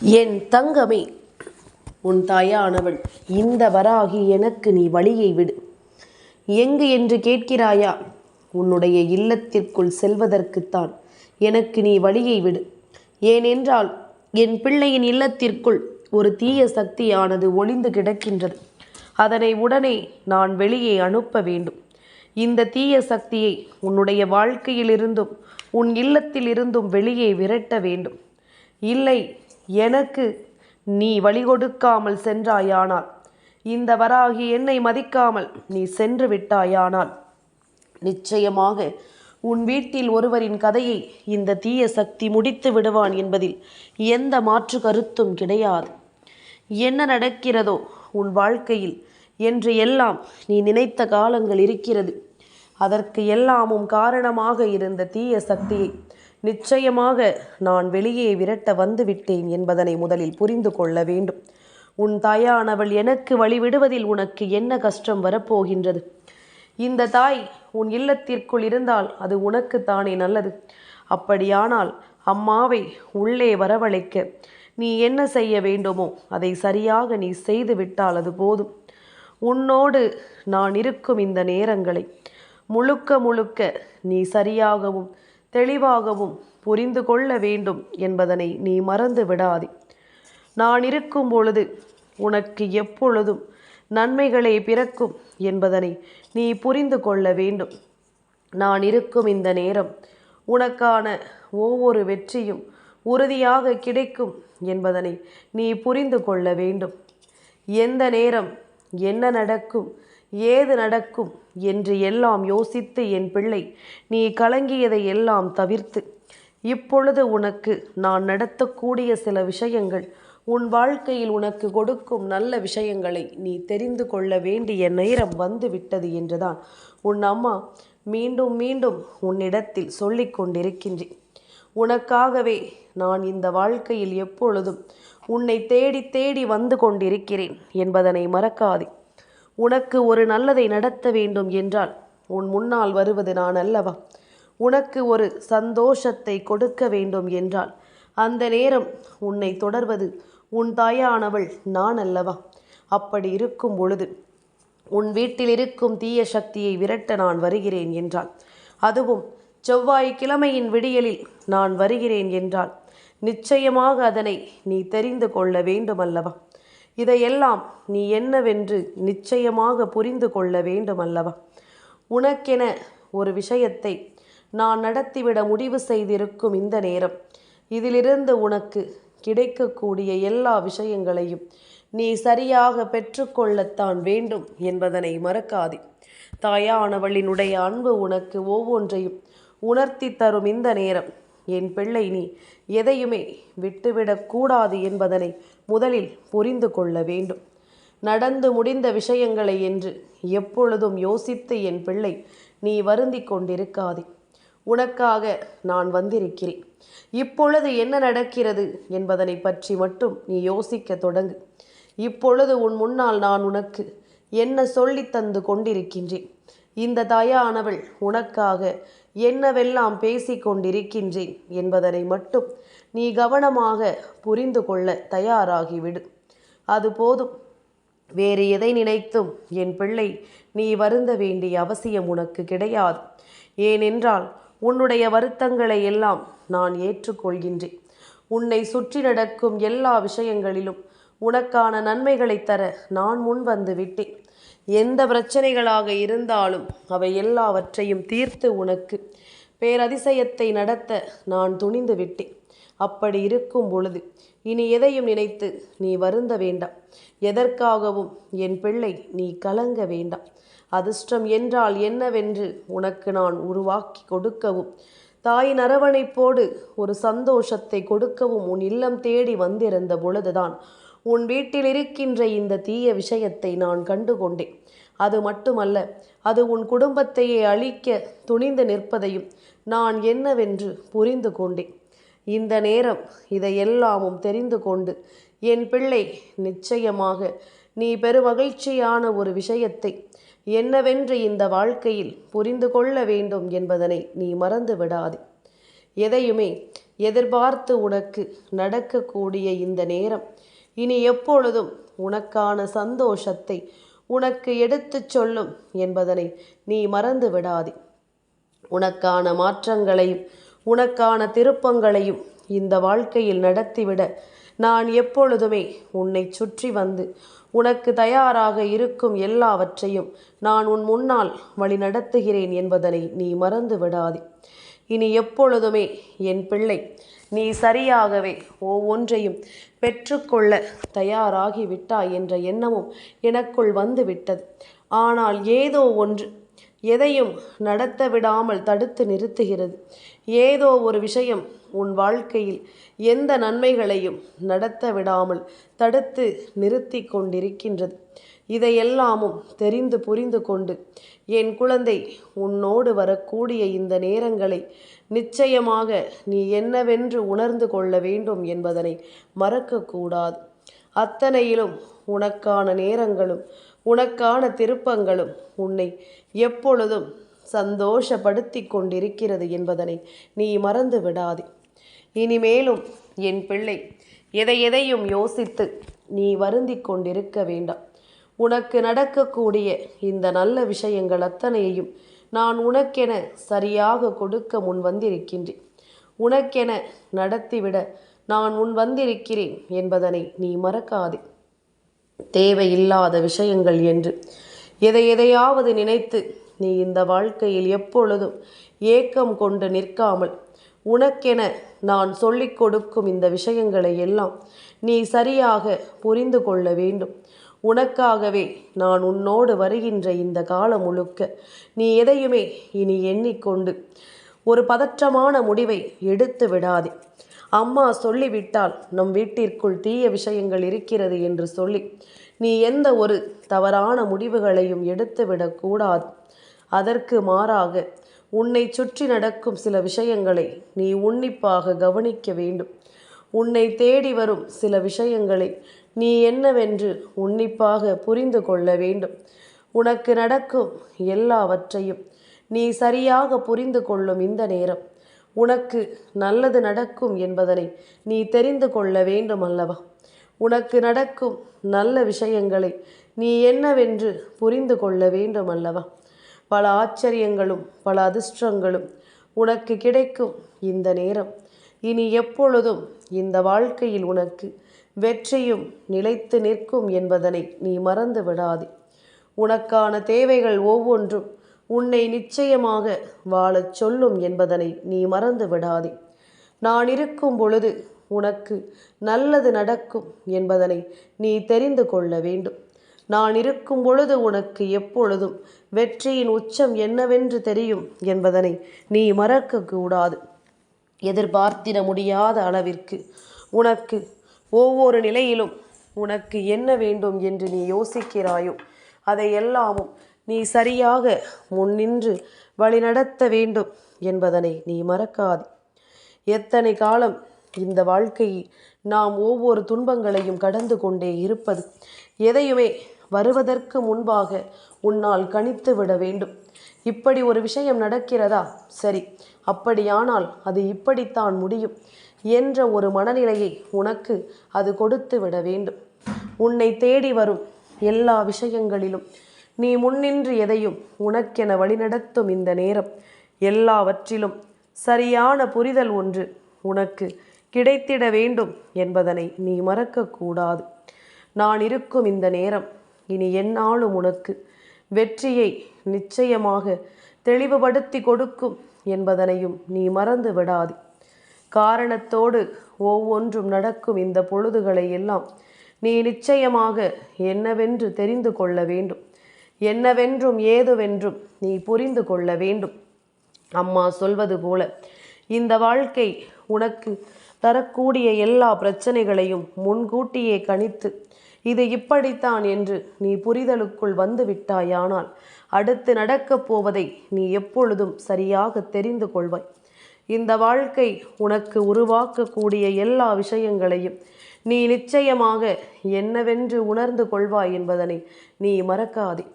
என் தங்கமே உன் தாயானவள் இந்த வராகி எனக்கு நீ வழியை விடு. எங்கு என்று கேட்கிறாயா? உன்னுடைய இல்லத்திற்குள் செல்வதற்குத்தான் எனக்கு நீ வழியை விடு. ஏனென்றால் என் பிள்ளையின் இல்லத்திற்குள் ஒரு தீய சக்தியானது ஒளிந்து கிடக்கின்றது. அதனை உடனே நான் வெளியே அனுப்ப வேண்டும். இந்த தீய சக்தியை உன்னுடைய வாழ்க்கையிலிருந்தும் உன் இல்லத்திலிருந்தும் வெளியே விரட்ட வேண்டும். இல்லை எனக்கு நீ வழி கொடுக்காமல் சென்றாயானால் இந்த வராகி என்னை மதிக்காமல் நீ சென்று விட்டாயானால் நிச்சயமாக உன் வீட்டில் ஒருவரின் கதையை இந்த தீய சக்தி முடித்து விடுவான் என்பதில் எந்த மாற்று கருத்தும் கிடையாது. என்ன நடக்கிறதோ உன் வாழ்க்கையில் என்று எல்லாம் நீ நினைத்த காலங்கள் இருக்கிறது. அதற்கு எல்லாமும் காரணமாக இருந்த தீய சக்தியை நிச்சயமாக நான் வெளியே விரட்ட வந்துவிட்டேன் என்பதனை முதலில் புரிந்து கொள்ள வேண்டும். உன் தாயானவள் எனக்கு வழிவிடுவதில் உனக்கு என்ன கஷ்டம் வரப்போகின்றது? இந்த தாய் உன் இல்லத்திற்குள் இருந்தால் அது உனக்குத்தானே நல்லது. அப்படியானால் அம்மாவை உள்ளே வரவழைக்க நீ என்ன செய்ய வேண்டுமோ அதை சரியாக நீ செய்து விட்டால் அது போதும். உன்னோடு நான் இருக்கும் இந்த நேரங்களை முழுக்க முழுக்க நீ சரியாகவும் தெளிவாகவும் புரிந்து கொள்ள வேண்டும் என்பதனை நீ மறந்து விடாதே. நான் இருக்கும் பொழுது உனக்கு எப்பொழுதும் நன்மைகளே பிறக்கும் என்பதனை நீ புரிந்து கொள்ள வேண்டும். நான் இருக்கும் இந்த நேரம் உனக்கான ஒவ்வொரு வெற்றியும் உறுதியாக கிடைக்கும் என்பதனை நீ புரிந்து கொள்ள வேண்டும். எந்த நேரம் என்ன நடக்கும் ஏது நடக்கும் என்று எல்லாம் யோசித்து என் பிள்ளை நீ கலங்கியதை எல்லாம் தவிர்த்து. இப்பொழுது உனக்கு நான் நடத்தக்கூடிய சில விஷயங்கள் உன் வாழ்க்கையில் உனக்கு கொடுக்கும் நல்ல விஷயங்களை நீ தெரிந்து கொள்ள வேண்டிய நேரம் வந்து விட்டது என்றுதான் உன் அம்மா மீண்டும் மீண்டும் உன்னிடத்தில் சொல்லிக் கொண்டிருக்கின்றேன் உனக்காகவே நான் இந்த வாழ்க்கையில் எப்பொழுதும் உன்னை தேடி தேடி வந்து கொண்டிருக்கிறேன் என்பதனை மறக்காதே. உனக்கு ஒரு நல்லதை நடத்த வேண்டும் என்றால் உன் முன்னால் வருவது நான் அல்லவா? உனக்கு ஒரு சந்தோஷத்தை கொடுக்க வேண்டும் என்றால் அந்த நேரம் உன்னை தொடர்வது உன் தாயானவள் நான் அல்லவா? அப்படி இருக்கும் பொழுது உன் வீட்டில் இருக்கும் தீய சக்தியை விரட்ட நான் வருகிறேன் என்றால் அதுவும் செவ்வாய்க்கிழமையின் விடியலில் நான் வருகிறேன் என்றால் நிச்சயமாக அதனை நீ தெரிந்து கொள்ள வேண்டுமல்லவா? இதையெல்லாம் நீ என்னவென்று நிச்சயமாக புரிந்து கொள்ள வேண்டுமல்லவா? உனக்கென ஒரு விஷயத்தை நான் நடத்திவிட முடிவு செய்திருக்கும் இந்த நேரம். இதிலிருந்து உனக்கு கிடைக்கக்கூடிய எல்லா விஷயங்களையும் நீ சரியாக பெற்றுக்கொள்ளத்தான் வேண்டும் என்பதனை மறக்காதே. தாயானவளினுடைய அன்பு உனக்கு ஒவ்வொன்றையும் உணர்த்தி தரும் இந்த நேரம். என் பிள்ளை நீ எதையுமே விட்டுவிடக்கூடாது என்பதனை முதலில் புரிந்து கொள்ள வேண்டும். நடந்து முடிந்த விஷயங்களை என்று எப்பொழுதும் யோசித்து என் பிள்ளை நீ வருந்தி கொண்டிருக்காதே. உனக்காக நான் வந்திருக்கிறேன். இப்பொழுது என்ன நடக்கிறது என்பதனை பற்றி மட்டும் நீ யோசிக்க தொடங்கு. இப்பொழுது உன் முன்னால் நான் உனக்கு என்ன சொல்லி தந்து கொண்டிருக்கின்றேன். இந்த தாயானவள் உனக்காக என்னவெல்லாம் பேசிக் கொண்டிருக்கின்றேன் என்பதனை மட்டும் நீ கவனமாக புரிந்து கொள்ள தயாராகிவிடு. அது போதும். வேறு எதை நினைத்தும் என் பிள்ளை நீ வருந்த வேண்டிய அவசியம் உனக்கு கிடையாது. ஏனென்றால் உன்னுடைய வருத்தங்களை எல்லாம் நான் ஏற்றுக்கொள்கின்றேன். உன்னை சுற்றி நடக்கும் எல்லா விஷயங்களிலும் உனக்கான நன்மைகளை தர நான் முன் வந்து விட்டேன். எந்த பிரச்சனைகளாக இருந்தாலும் அவை எல்லாவற்றையும் தீர்த்து உனக்கு. பேரதிசயத்தை நடத்த நான் துணிந்து விட்டேன். அப்படி இருக்கும் பொழுது இனி எதையும் நினைத்து நீ வருந்த வேண்டாம். எதற்காகவும் என் பிள்ளை நீ கலங்க வேண்டாம். அதிர்ஷ்டம் என்றால் என்னவென்று உனக்கு நான் உருவாக்கி கொடுக்கவும் தாயின் அரவணைப்போடு ஒரு சந்தோஷத்தை கொடுக்கவும் உன் இல்லம் தேடி வந்திருந்த பொழுதுதான் உன் வீட்டில் இருக்கின்ற இந்த தீய விஷயத்தை நான் கண்டுகொண்டேன். அது மட்டுமல்ல அது உன் குடும்பத்தையே அழிக்க துணிந்து நிற்பதையும் நான் என்னவென்று புரிந்து கொண்டேன். இந்த நேரம் இதையெல்லாமும் தெரிந்து கொண்டு என் பிள்ளை நிச்சயமாக நீ பெருமகிழ்ச்சியான ஒரு விஷயத்தை என்னவென்று இந்த வாழ்க்கையில் புரிந்து கொள்ள வேண்டும் என்பதனை நீ மறந்து விடாதே. எதையுமே எதிர்பார்த்து உனக்கு நடக்கக்கூடிய இந்த நேரம் இனி எப்பொழுதும் உனக்கான சந்தோஷத்தை உனக்கு எடுத்துச் சொல்லும் என்பதனை நீ மறந்து விடாதே உனக்கான மாற்றங்களையும் உனக்கான திருப்பங்களையும் இந்த வாழ்க்கையில் நடத்திவிட நான் எப்பொழுதுமே உன்னை சுற்றி வந்து உனக்கு தயாராக இருக்கும் எல்லாவற்றையும் நான் உன் முன்னால் வழி நடத்துகிறேன் என்பதனை நீ மறந்து விடாதே இனி எப்பொழுதுமே என் பிள்ளை நீ சரியாகவே ஒவ்வொன்றையும் பெற்றுக்கொள்ள தயாராகி விட்டாய் என்ற எண்ணமும் எனக்குள் வந்து விட்டது ஆனால் ஏதோ ஒன்று எதையும் நடத்த விடாமல் தடுத்து நிறுத்துகிறது. ஏதோ ஒரு விஷயம் உன் வாழ்க்கையில் எந்த நன்மைகளையும் நடத்த விடாமல் தடுத்து நிறுத்தி கொண்டிருக்கின்றது. இதையெல்லாமும் தெரிந்து புரிந்து கொண்டு என் குழந்தை உன்னோடு வரக்கூடிய இந்த நேரங்களை நிச்சயமாக நீ என்னவென்று உணர்ந்து கொள்ள வேண்டும் என்பதனை மறக்கக்கூடாது. அத்தனையிலும் உனக்கான நேரங்களும் உனக்கான திருப்பங்களும் உன்னை எப்பொழுதும் சந்தோஷப்படுத்தி கொண்டிருக்கிறது என்பதனை நீ மறந்து விடாதே. இனிமேலும் என் பிள்ளை எதை எதையும் யோசித்து நீ வருந்தி கொண்டிருக்க வேண்டாம். உனக்கு நடக்கக்கூடிய இந்த நல்ல விஷயங்கள் அத்தனையையும் நான் உனக்கென சரியாக கொடுக்க முன் வந்திருக்கின்றேன். உனக்கென நடத்திவிட நான் முன் வந்திருக்கிறேன் என்பதனை நீ மறக்காதே. தேவையில்லாத விஷயங்கள் என்று எதை எதையாவது நினைத்து நீ இந்த வாழ்க்கையில் எப்பொழுதும் ஏக்கம் கொண்டு நிற்காமல் உனக்கென நான் சொல்லிக் கொடுக்கும் இந்த விஷயங்களை எல்லாம் நீ சரியாக புரிந்து கொள்ள வேண்டும். உனக்காகவே நான் உன்னோடு வருகின்ற இந்த காலம் முழுக்க நீ எதையுமே இனி எண்ணிக்கொண்டு ஒரு பதற்றமான முடிவை எடுத்து விடாதே. அம்மா சொல்லிவிட்டால் நம் வீட்டிற்குள் தீய விஷயங்கள் இருக்கிறது என்று சொல்லி நீ எந்த ஒரு தவறான முடிவுகளையும் எடுத்துவிடக்கூடாது அதற்கு மாறாக உன்னை சுற்றி நடக்கும் சில விஷயங்களை நீ உன்னிப்பாக கவனிக்க வேண்டும். உன்னை தேடி வரும் சில விஷயங்களை நீ என்னவென்று உன்னிப்பாக புரிந்து கொள்ள வேண்டும். உனக்கு நடக்கும் எல்லாவற்றையும் நீ சரியாக புரிந்து கொள்ளும் இந்த நேரம். உனக்கு நல்லது நடக்கும் என்பதனை நீ தெரிந்து கொள்ள வேண்டும் அல்லவா உனக்கு நடக்கும் நல்ல விஷயங்களை நீ என்னவென்று புரிந்து கொள்ள வேண்டும் அல்லவா பல ஆச்சரியங்களும் பல அதிர்ஷ்டங்களும் உனக்கு கிடைக்கும் இந்த நேரம். இனி எப்பொழுதும் இந்த வாழ்க்கையில் உனக்கு வெற்றியும் நிலைத்து நிற்கும் என்பதனை நீ மறந்து விடாதே. உனக்கான தேவைகள் ஒவ்வொன்றும் உன்னை நிச்சயமாக வாழச் சொல்லும் என்பதனை நீ மறந்து விடாதே. நான் இருக்கும் பொழுது உனக்கு நல்லது நடக்கும் என்பதனை நீ தெரிந்து கொள்ள வேண்டும். நான் இருக்கும் பொழுது உனக்கு எப்பொழுதும் வெற்றியின் உச்சம் என்னவென்று தெரியும் என்பதனை நீ மறக்கக்கூடாது. எதிர்பார்த்திட முடியாத அளவிற்கு உனக்கு ஒவ்வொரு நிலையிலும் உனக்கு என்ன வேண்டும் என்று நீ யோசிக்கிறாயோ அதை எல்லாமும் நீ சரியாக முன்னின்று வழிநடத்த வேண்டும் என்பதனை நீ மறக்காது. எத்தனை காலம் இந்த வாழ்க்கையில் நாம் ஒவ்வொரு துன்பங்களையும் கடந்து கொண்டே இருப்பது எதையுமே வருவதற்கு முன்பாக உன்னால் கணித்து விட வேண்டும். இப்படி ஒரு விஷயம் நடக்கிறதா? சரி அப்படியானால் அது இப்படித்தான் முடியும். என்ற ஒரு மனநிலையை உனக்கு அது கொடுத்து விட வேண்டும். உன்னை தேடி வரும் எல்லா விஷயங்களிலும் நீ முன்னின்று எதையும் உனக்கென வழிநடத்தும் இந்த நேரம். எல்லாவற்றிலும் சரியான புரிதல் ஒன்று உனக்கு கிடைத்திட வேண்டும் என்பதனை நீ மறக்கக்கூடாது. நான் இருக்கும் இந்த நேரம் இனி என்னாலும் உனக்கு வெற்றியை நிச்சயமாக தெளிவுபடுத்தி கொடுக்கும் என்பதனையும் நீ மறந்து விடாது. காரணத்தோடு ஒவ்வொன்றும் நடக்கும் இந்த பொழுதுகளை எல்லாம் நீ நிச்சயமாக என்னவென்று தெரிந்து கொள்ள வேண்டும். என்னவென்றும் ஏதுவென்றும் நீ புரிந்து கொள்ள வேண்டும். அம்மா சொல்வது போல இந்த வாழ்க்கை உனக்கு தரக்கூடிய எல்லா பிரச்சனைகளையும் முன்கூட்டியே கணித்து இது இப்படித்தான் என்று நீ புரிதலுக்குள் வந்து விட்டாயானால் அடுத்து நடக்கப் போவதை நீ எப்பொழுதும் சரியாக தெரிந்து கொள்வாய். இந்த வாழ்க்கை உனக்கு உருவாக்கக்கூடிய எல்லா விஷயங்களையும். நீ நிச்சயமாக என்னவென்று உணர்ந்து கொள்வாய் என்பதனை நீ மறக்காதே.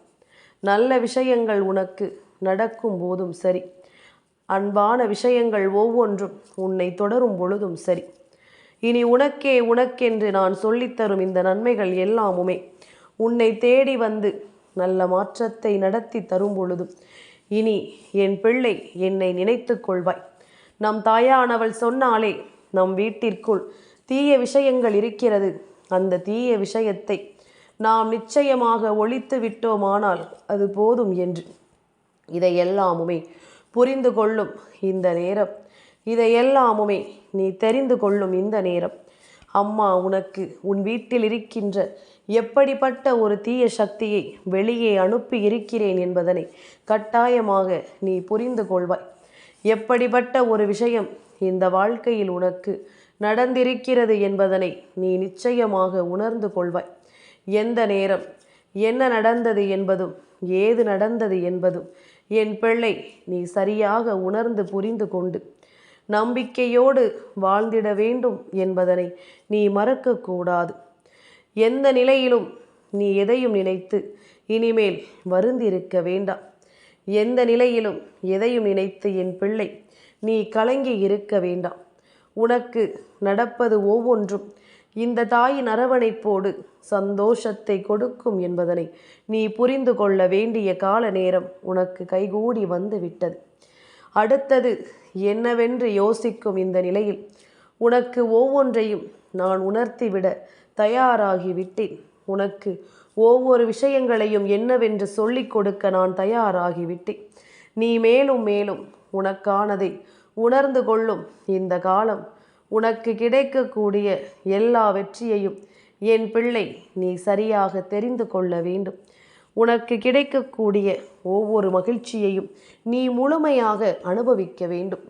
நல்ல விஷயங்கள் உனக்கு நடக்கும் போதும் சரி. அன்பான விஷயங்கள் ஒவ்வொன்றும் உன்னை தொடரும் பொழுதும் சரி. இனி உனக்கே உனக்கென்று நான் சொல்லித்தரும் இந்த நன்மைகள் எல்லாமுமே உன்னை தேடி வந்து நல்ல மாற்றத்தை நடத்தி தரும் பொழுதும். இனி என் பிள்ளை என்னை நினைத்து கொள்வாய். நம் தாயானவள் சொன்னாலே நம் வீட்டிற்குள் தீய விஷயங்கள் இருக்கிறது. அந்த தீய விஷயத்தை நாம் நிச்சயமாக ஒழித்து விட்டோமானால் அது போதும் என்று. இதையெல்லாமுமே புரிந்து கொள்ளும் இந்த நேரம். இதையெல்லாமுமே நீ தெரிந்து கொள்ளும் இந்த நேரம். அம்மா உனக்கு உன் வீட்டில் இருக்கின்ற எப்படிப்பட்ட ஒரு தீய சக்தியை வெளியே அனுப்பி இருக்கிறேன் என்பதனை கட்டாயமாக நீ புரிந்து கொள்வாய். எப்படிப்பட்ட ஒரு விஷயம் இந்த வாழ்க்கையில் உனக்கு நடந்திருக்கிறது என்பதனை நீ நிச்சயமாக உணர்ந்து கொள்வாய். எந்த நேரம் என்ன நடந்தது என்பதும் ஏது நடந்தது என்பதும் என் பிள்ளை நீ சரியாக உணர்ந்து புரிந்து கொண்டு நம்பிக்கையோடு வாழ்ந்திட வேண்டும் என்பதனை நீ மறக்கக்கூடாது. எந்த நிலையிலும் நீ எதையும் நினைத்து இனிமேல் வருந்திருக்க வேண்டாம். எந்த நிலையிலும் எதையும் நினைத்து என் பிள்ளை நீ கலங்கி இருக்க வேண்டாம். உனக்கு நடப்பது ஒவ்வொன்றும். இந்த தாயின் அரவணைப்போடு சந்தோஷத்தை கொடுக்கும் என்பதனை நீ புரிந்து கொள்ள வேண்டிய கால நேரம் உனக்கு கைகூடி வந்து விட்டது அடுத்தது என்னவென்று யோசிக்கும் இந்த நிலையில் உனக்கு ஒவ்வொன்றையும் நான் உணர்த்திவிட தயாராகிவிட்டேன். உனக்கு ஒவ்வொரு விஷயங்களையும் என்னவென்று சொல்லிக் கொடுக்க நான் தயாராகிவிட்டேன். நீ மேலும் மேலும் உனக்கானதை உணர்ந்து கொள்ளும் இந்த காலம் உனக்கு கிடைக்கக்கூடிய எல்லா வெற்றியையும் என் பிள்ளை நீ சரியாக தெரிந்து கொள்ள வேண்டும். உனக்கு கிடைக்கக்கூடிய ஒவ்வொரு மகிழ்ச்சியையும் நீ முழுமையாக அனுபவிக்க வேண்டும்.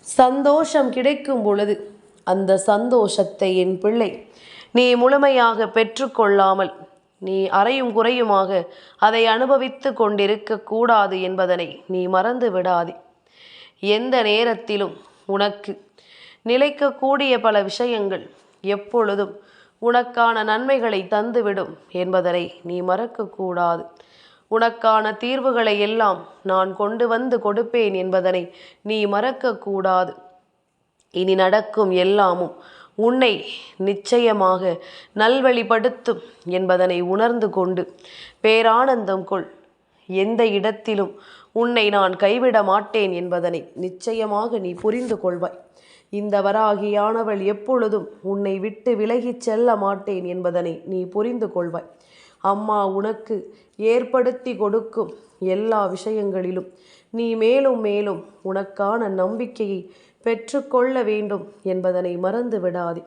சந்தோஷம் கிடைக்கும் பொழுது அந்த சந்தோஷத்தை என் பிள்ளை நீ முழுமையாக பெற்றுக்கொள்ளாமல் நீ அறையும் குறையுமாக. அதை அனுபவித்து கொண்டிருக்க கூடாது என்பதனை நீ மறந்து விடாதே. எந்த நேரத்திலும் உனக்கு நிலைக்கக்கூடிய பல விஷயங்கள் எப்பொழுதும் உனக்கான நன்மைகளை தந்துவிடும் என்பதனை நீ மறக்கக்கூடாது உனக்கான தீர்வுகளை எல்லாம் நான் கொண்டு வந்து கொடுப்பேன் என்பதனை நீ மறக்கக்கூடாது இனி நடக்கும் எல்லாமும் உன்னை நிச்சயமாக நல்வழிப்படுத்தும் என்பதனை உணர்ந்து கொண்டு பேரானந்தம் கொள். எந்த இடத்திலும் உன்னை நான் கைவிட மாட்டேன் என்பதனை நிச்சயமாக நீ புரிந்து கொள்வாய். இந்த வராகியானவள் எப்பொழுதும் உன்னை விட்டு விலகிச் செல்ல மாட்டேன் என்பதனை நீ புரிந்து கொள்வாய். அம்மா உனக்கு ஏற்படுத்தி கொடுக்கும் எல்லா விஷயங்களிலும் நீ மேலும் மேலும் உனக்கான நம்பிக்கையை பெற்றுக்கொள்ள வேண்டும் என்பதனை மறந்து விடாதே.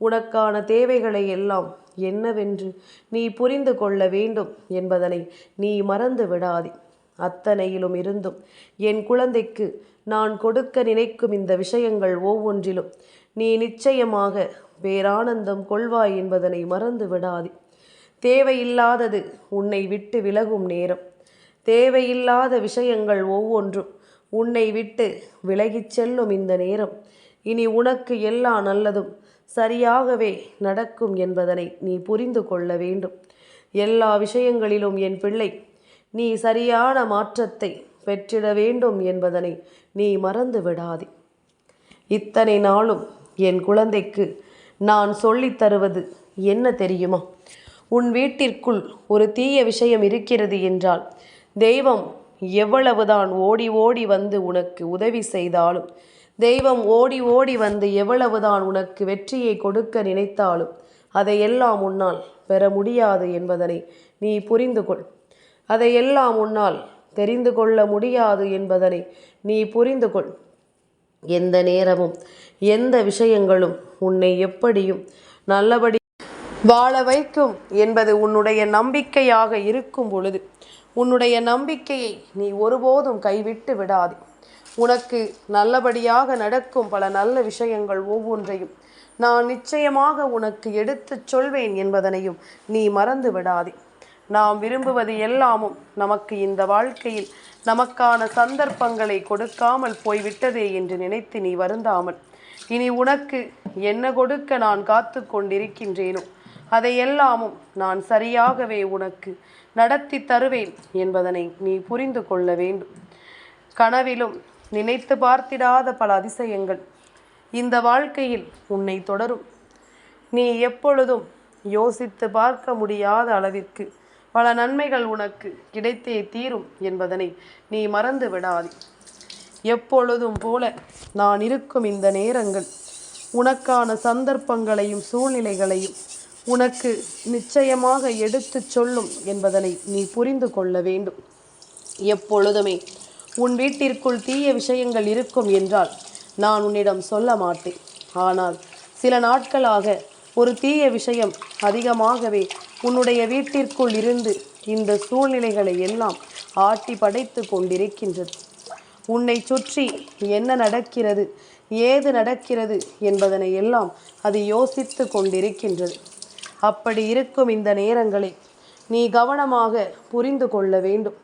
உனக்கான தேவைகளை எல்லாம் என்னவென்று நீ புரிந்து கொள்ள வேண்டும் என்பதனை நீ மறந்து விடாதே. அத்தனையிலும் இருந்தும் என் குழந்தைக்கு நான் கொடுக்க நினைக்கும் இந்த விஷயங்கள் ஒவ்வொன்றிலும் நீ நிச்சயமாக பேரானந்தம் கொள்வாய் என்பதனை மறந்து விடாதே. தேவையில்லாதது உன்னை விட்டு விலகும் நேரம். தேவையில்லாத விஷயங்கள் ஒவ்வொன்றும் உன்னை விட்டு விலகிச் செல்லும் இந்த நேரம். இனி உனக்கு எல்லா நல்லதும் சரியாகவே நடக்கும் என்பதனை நீ புரிந்து கொள்ள வேண்டும். எல்லா விஷயங்களிலும் என் பிள்ளை நீ சரியான மாற்றத்தை பெற்றிட வேண்டும் என்பதனை நீ மறந்து விடாதே. இத்தனை நாளும் என் குழந்தைக்கு நான் சொல்லித் தருவது என்ன தெரியுமா? உன் வீட்டிற்குள் ஒரு தீய விஷயம் இருக்கிறது என்றால் தெய்வம் எவ்வளவுதான் ஓடி ஓடி வந்து உனக்கு உதவி செய்தாலும் தெய்வம் ஓடி ஓடி வந்து எவ்வளவுதான் உனக்கு வெற்றியை கொடுக்க நினைத்தாலும் அதையெல்லாம் உன்னால் பெற முடியாது என்பதனை நீ புரிந்து கொள் அதையெல்லாம் உன்னால் தெரிந்து கொள்ள முடியாது என்பதனை நீ புரிந்து கொள் எந்த நேரமும் எந்த விஷயங்களும் உன்னை எப்படியும் நல்லபடி வாழ வைக்கும் என்பது உன்னுடைய நம்பிக்கையாக இருக்கும் பொழுது உன்னுடைய நம்பிக்கையை நீ ஒருபோதும் கைவிட்டு விடாதே. உனக்கு நல்லபடியாக நடக்கும் பல நல்ல விஷயங்கள் ஒவ்வொன்றையும் நான் நிச்சயமாக உனக்கு எடுத்துச் சொல்வேன் என்பதனையும் நீ மறந்து விடாதே. நாம் விரும்புவது எல்லாமும் நமக்கு இந்த வாழ்க்கையில் நமக்கான சந்தர்ப்பங்களை கொடுக்காமல் போய்விட்டதே என்று நினைத்து நீ வருந்தாமல் இனி உனக்கு என்ன கொடுக்க நான் காத்து கொண்டிருக்கின்றேனோ அதையெல்லாமும் நான் சரியாகவே உனக்கு நடத்தி தருவேன் என்பதனை நீ புரிந்து கொள்ள வேண்டும். கனவிலும் நினைத்து பார்த்திடாத பல அதிசயங்கள் இந்த வாழ்க்கையில் உன்னை தொடரும். நீ எப்பொழுதும் யோசித்து பார்க்க முடியாத அளவிற்கு பல நன்மைகள் உனக்கு கிடைத்தே தீரும் என்பதனை நீ மறந்து விடாதே. எப்பொழுதும் போல நான் இருக்கும் இந்த நேரங்கள் உனக்கான சந்தர்ப்பங்களையும் சூழ்நிலைகளையும் உனக்கு நிச்சயமாக எடுத்துச் சொல்லும் என்பதனை நீ புரிந்து கொள்ள வேண்டும். எப்பொழுதுமே உன் வீட்டிற்குள் தீய விஷயங்கள் இருக்கும் என்றால் நான் உன்னிடம் சொல்ல மாட்டேன். ஆனால் சில நாட்களாக ஒரு தீய விஷயம் அதிகமாகவே உன்னுடைய வீட்டிற்குள் இருந்து இந்த சூழ்நிலைகளை எல்லாம் ஆட்டி படைத்து கொண்டிருக்கின்றது. உன்னை சுற்றி என்ன நடக்கிறது ஏது நடக்கிறது என்பதனை எல்லாம் அது யோசித்து கொண்டிருக்கின்றது. அப்படி இருக்கும் இந்த நேரங்களை நீ கவனமாக புரிந்து கொள்ள வேண்டும்.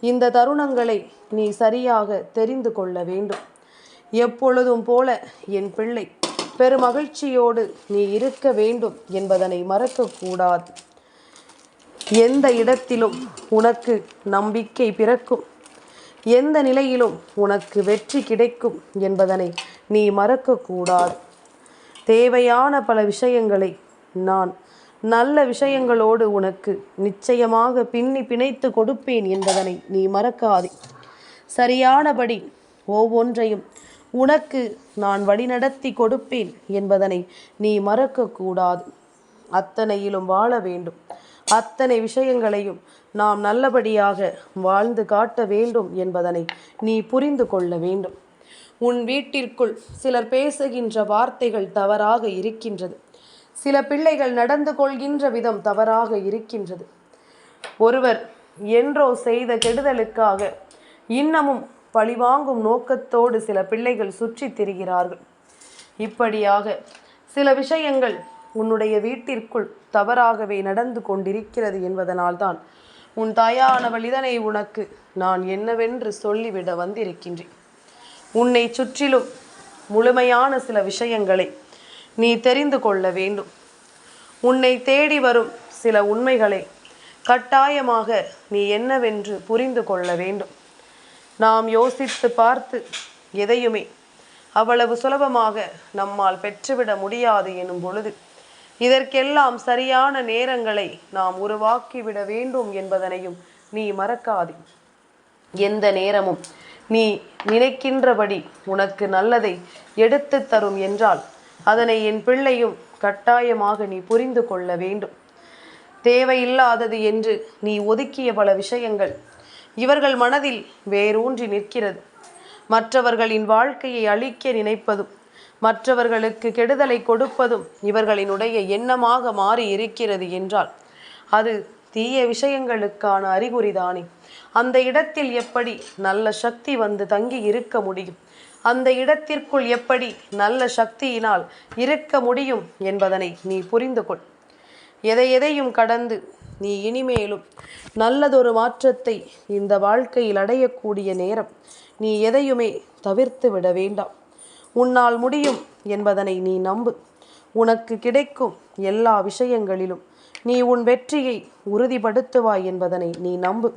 இந்த தருணங்களை நீ சரியாக தெரிந்து கொள்ள வேண்டும். எப்பொழுதும் போல என் பிள்ளை பெருமகிழ்ச்சியோடு நீ இருக்க வேண்டும் என்பதனை மறக்கக்கூடாது. எந்த இடத்திலும் உனக்கு நம்பிக்கை பிறக்கும். எந்த நிலையிலும் உனக்கு வெற்றி கிடைக்கும் என்பதனை நீ மறக்கக்கூடாது. தேவையான பல விஷயங்களை நான் நல்ல விஷயங்களோடு உனக்கு நிச்சயமாக பின்னி பிணைத்து கொடுப்பேன் என்பதனை நீ மறக்காதே. சரியானபடி ஒவ்வொன்றையும் உனக்கு நான் வழிநடத்தி கொடுப்பேன் என்பதனை நீ மறக்கக்கூடாது. அத்தனையிலும் வாழ வேண்டும். அத்தனை விஷயங்களையும் நாம் நல்லபடியாக வாழ்ந்து காட்ட வேண்டும் என்பதனை நீ புரிந்து கொள்ள வேண்டும். உன் வீட்டிற்குள் சிலர் பேசுகின்ற வார்த்தைகள் தவறாக இருக்கின்றது. சில பிள்ளைகள் நடந்து கொள்கின்ற விதம் தவறாக இருக்கின்றது. ஒருவர் என்றோ செய்த கெடுதலுக்காக இன்னமும் பழிவாங்கும் நோக்கத்தோடு சில பிள்ளைகள் சுற்றி திரிகிறார்கள். இப்படியாக சில விஷயங்கள் உன்னுடைய வீட்டிற்குள் தவறாகவே நடந்து கொண்டிருக்கிறது என்பதனால்தான் உன் தாயானவள் இதனை உனக்கு நான் என்னவென்று சொல்லிவிட வந்திருக்கின்றேன். உன்னை சுற்றிலும் முழுமையான சில விஷயங்களை நீ தெரிந்து கொள்ள வேண்டும். உன்னை தேடி வரும் சில உண்மைகளை கட்டாயமாக நீ என்னவென்று புரிந்து கொள்ள வேண்டும். நாம் யோசித்து பார்த்து எதையுமே அவ்வளவு சுலபமாக நம்மால் பெற்றுவிட முடியாது எனும் பொழுது இதற்கெல்லாம் சரியான நேரங்களை நாம் உருவாக்கிவிட வேண்டும் என்பதனையும் நீ மறக்காதே. எந்த நேரமும் நீ நினைக்கின்றபடி உனக்கு நல்லதை எடுத்து தரும் என்றால் அதனை என் பிள்ளையும் கட்டாயமாக நீ புரிந்து கொள்ள வேண்டும். தேவையில்லாதது என்று நீ ஒதுக்கிய பல விஷயங்கள் இவர்கள் மனதில் வேரூன்றி நிற்கிறது. மற்றவர்களின் வாழ்க்கையை அழிக்க நினைப்பதும் மற்றவர்களுக்கு கெடுதலை கொடுப்பதும் இவர்களினுடைய எண்ணமாக மாறி இருக்கிறது என்றால் அது தீய விஷயங்களுக்கான அறிகுறிதானே. அந்த இடத்தில் எப்படி நல்ல சக்தி வந்து தங்கி இருக்க முடியும்? அந்த இடத்திற்குள் எப்படி நல்ல சக்தியினால் இருக்க முடியும் என்பதனை நீ புரிந்து கொள். எதை எதையும் கடந்து நீ இனிமேலும் நல்லதொரு மாற்றத்தை இந்த வாழ்க்கையில் அடையக்கூடிய நேரம் நீ எதையுமே தவிர்த்து விட வேண்டாம். உன்னால் முடியும் என்பதனை நீ நம்பு. உனக்கு கிடைக்கும் எல்லா விஷயங்களிலும் நீ உன் வெற்றியை உறுதிப்படுத்துவாய் என்பதனை நீ நம்பு.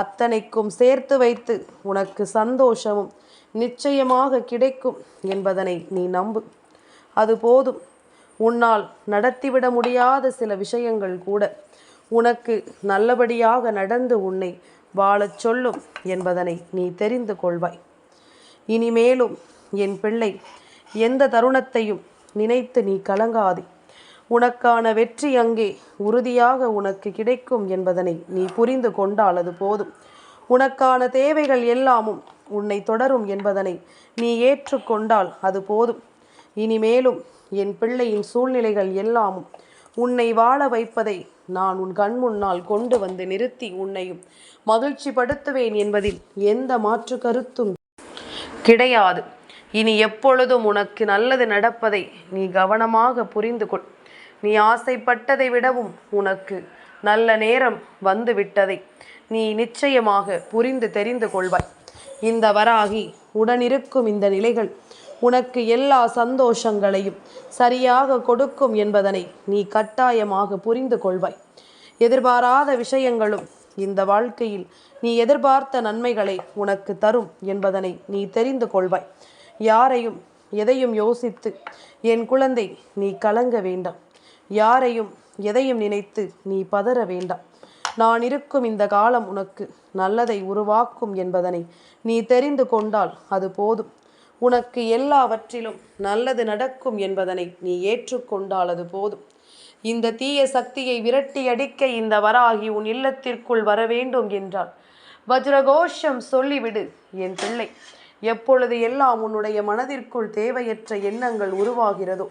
அத்தனைக்கும் சேர்த்து வைத்து உனக்கு சந்தோஷமும் நிச்சயமாக கிடைக்கும் என்பதனை நீ நம்பு. அது போதும். உன்னால் நடத்திவிட முடியாத சில விஷயங்கள் கூட உனக்கு நல்லபடியாக நடந்து உன்னை வாழச் சொல்லும் என்பதனை நீ தெரிந்து கொள்வாய். இனிமேலும் என் பிள்ளை எந்த தருணத்தையும் நினைத்து நீ கலங்காதே. உனக்கான வெற்றி அங்கே உறுதியாக உனக்கு கிடைக்கும் என்பதனை நீ புரிந்து கொண்டால் அது போதும். உனக்கான தேவைகள் எல்லாமும் உன்னை தொடரும் என்பதனை நீ ஏற்றுக்கொண்டால் அது போதும். இனிமேலும் என் பிள்ளையின் சூழ்நிலைகள் எல்லாமும் உன்னை வாழ வைப்பதை நான் உன் கண் முன்னால் கொண்டு வந்து நிறுத்தி உன்னையும் மகிழ்ச்சி படுத்துவேன் என்பதில் எந்த மாற்று கருத்தும் கிடையாது. இனி எப்பொழுதும் உனக்கு நல்லது நடப்பதை நீ கவனமாக புரிந்து கொள். நீ ஆசைப்பட்டதை விடவும் உனக்கு நல்ல நேரம் வந்து விட்டதை நீ நிச்சயமாக புரிந்து தெரிந்து கொள்வாய். இந்த வராகி உடனிருக்கும் இந்த நிலைகள் உனக்கு எல்லா சந்தோஷங்களையும் சரியாக கொடுக்கும் என்பதனை நீ கட்டாயமாக புரிந்து கொள்வாய். எதிர்பாராத விஷயங்களும் இந்த வாழ்க்கையில் நீ எதிர்பார்த்த நன்மைகளை உனக்கு தரும் என்பதனை நீ தெரிந்து கொள்வாய். யாரையும் எதையும் யோசித்து என் குழந்தை நீ கலங்க வேண்டாம். யாரையும் எதையும் நினைத்து நீ பதற வேண்டாம். நான் இருக்கும் இந்த காலம் உனக்கு நல்லதை உருவாக்கும் என்பதனை நீ தெரிந்து கொண்டால் அது போதும். உனக்கு எல்லாவற்றிலும் நல்லது நடக்கும் என்பதனை நீ ஏற்றுக்கொண்டால் அது போதும். இந்த தீய சக்தியை விரட்டி அடிக்க இந்த வராகி உன் இல்லத்திற்குள் வர வேண்டும் என்றால் வஜ்ரகோஷம் சொல்லிவிடு என் பிள்ளை. எப்பொழுது எல்லாம் உன்னுடைய மனதிற்குள் தேவையற்ற எண்ணங்கள் உருவாகிறதோ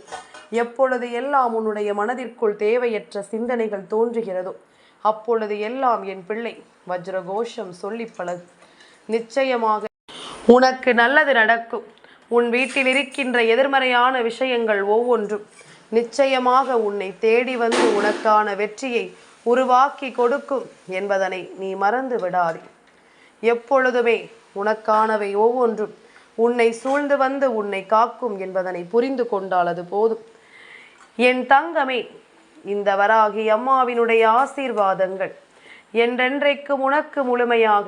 எப்பொழுது எல்லாம் உன்னுடைய மனதிற்குள் தேவையற்ற சிந்தனைகள் தோன்றுகிறதோ அப்பொழுது எல்லாம் என் பிள்ளை வஜ்ரகோஷம் சொல்லி பழகு. நிச்சயமாக. உனக்கு நல்லது நடக்கும். உன் வீட்டில் இருக்கின்ற எதிர்மறையான விஷயங்கள் ஒவ்வொன்றும் நிச்சயமாக உன்னை தேடி வந்து உனக்கான வெற்றியை உருவாக்கி கொடுக்கும் என்பதனை நீ மறந்து விடாதே. எப்பொழுதுமே உனக்கானவை ஒவ்வொன்றும் உன்னை சூழ்ந்து வந்து உன்னை காக்கும் என்பதனை புரிந்து கொண்டால் அது போதும். என் தங்கமே இந்த வராகி அம்மாவினுடைய ஆசீர்வாதங்கள் என்றென்றைக்கும் உனக்கு முழுமையாக